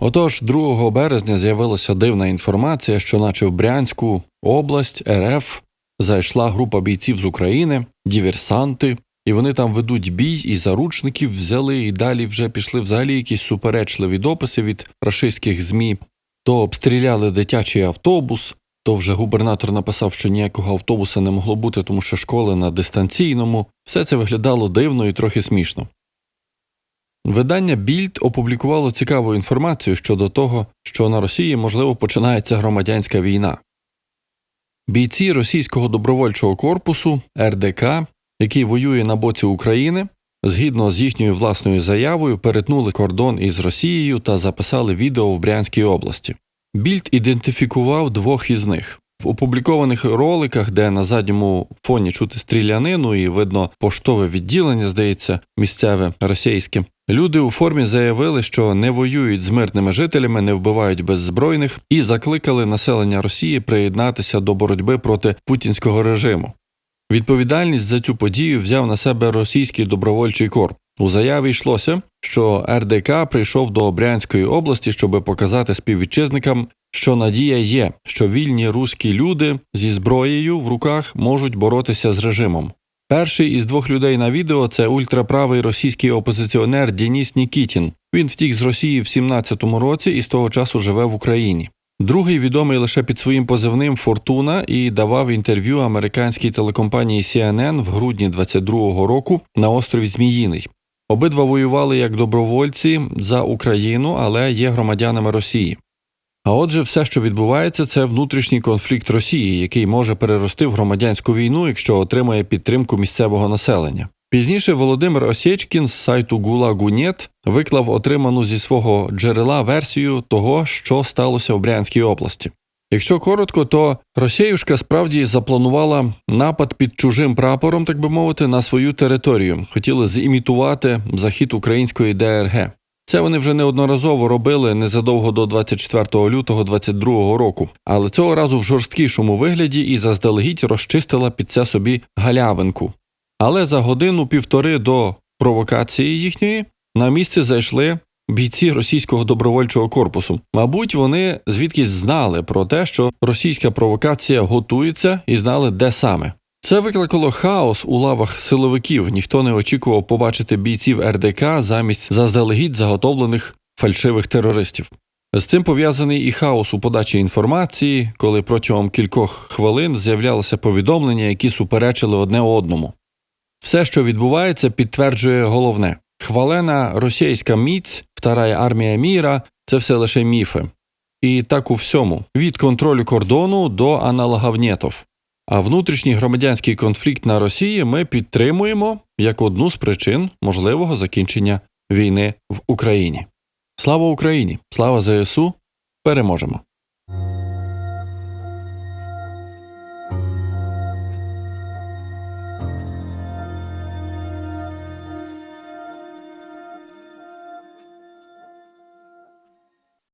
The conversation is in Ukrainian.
Отож, 2 березня з'явилася дивна інформація, що наче в Брянську область РФ зайшла група бійців з України, діверсанти, і вони там ведуть бій, і заручників взяли, і далі вже пішли взагалі якісь суперечливі дописи від рашистських ЗМІ. То обстріляли дитячий автобус, то вже губернатор написав, що ніякого автобуса не могло бути, тому що школи на дистанційному. Все це виглядало дивно і трохи смішно. Видання Більд опублікувало цікаву інформацію щодо того, що на Росії можливо починається громадянська війна. Бійці російського добровольчого корпусу РДК, який воює на боці України, згідно з їхньою власною заявою, перетнули кордон із Росією та записали відео в Брянській області. Більд ідентифікував двох із них. В опублікованих роликах, де на задньому фоні чути стрілянину і видно поштове відділення, здається, місцеве російське, люди у формі заявили, що не воюють з мирними жителями, не вбивають беззбройних і закликали населення Росії приєднатися до боротьби проти путінського режиму. Відповідальність за цю подію взяв на себе російський добровольчий корпус. У заяві йшлося, що РДК прийшов до Брянської області, щоб показати співвітчизникам, що надія є, що вільні руські люди зі зброєю в руках можуть боротися з режимом. Перший із двох людей на відео це ультраправий російський опозиціонер Дініс Нікітін. Він втік з Росії в 17-му році і з того часу живе в Україні. Другий відомий лише під своїм позивним Фортуна і давав інтерв'ю американській телекомпанії CNN в грудні 22-го року на острові Зміїний. Обидва воювали як добровольці за Україну, але є громадянами Росії. А отже, все, що відбувається, це внутрішній конфлікт Росії, який може перерости в громадянську війну, якщо отримає підтримку місцевого населення. Пізніше Володимир Осєчкін з сайту Гулагу.нет виклав отриману зі свого джерела версію того, що сталося в Брянській області. Якщо коротко, то Росіюшка справді запланувала напад під чужим прапором, так би мовити, на свою територію. Хотіли зімітувати захід української ДРГ. Це вони вже неодноразово робили незадовго до 24 лютого 22 року, але цього разу в жорсткішому вигляді і заздалегідь розчистила під це собі галявинку. Але за годину-півтори до провокації їхньої на місце зайшли бійці російського добровольчого корпусу. Мабуть, вони звідкись знали про те, що російська провокація готується, і знали, де саме. Це викликало хаос у лавах силовиків. Ніхто не очікував побачити бійців РДК замість заздалегідь заготовлених фальшивих терористів. З цим пов'язаний і хаос у подачі інформації, коли протягом кількох хвилин з'являлися повідомлення, які суперечили одне одному. Все, що відбувається, підтверджує головне: хвалена російська міць, вторая армія міра це все лише міфи. І так у всьому: від контролю кордону до аналоговнєтов. А внутрішній громадянський конфлікт на Росії ми підтримуємо як одну з причин можливого закінчення війни в Україні. Слава Україні! Слава ЗСУ! Переможемо!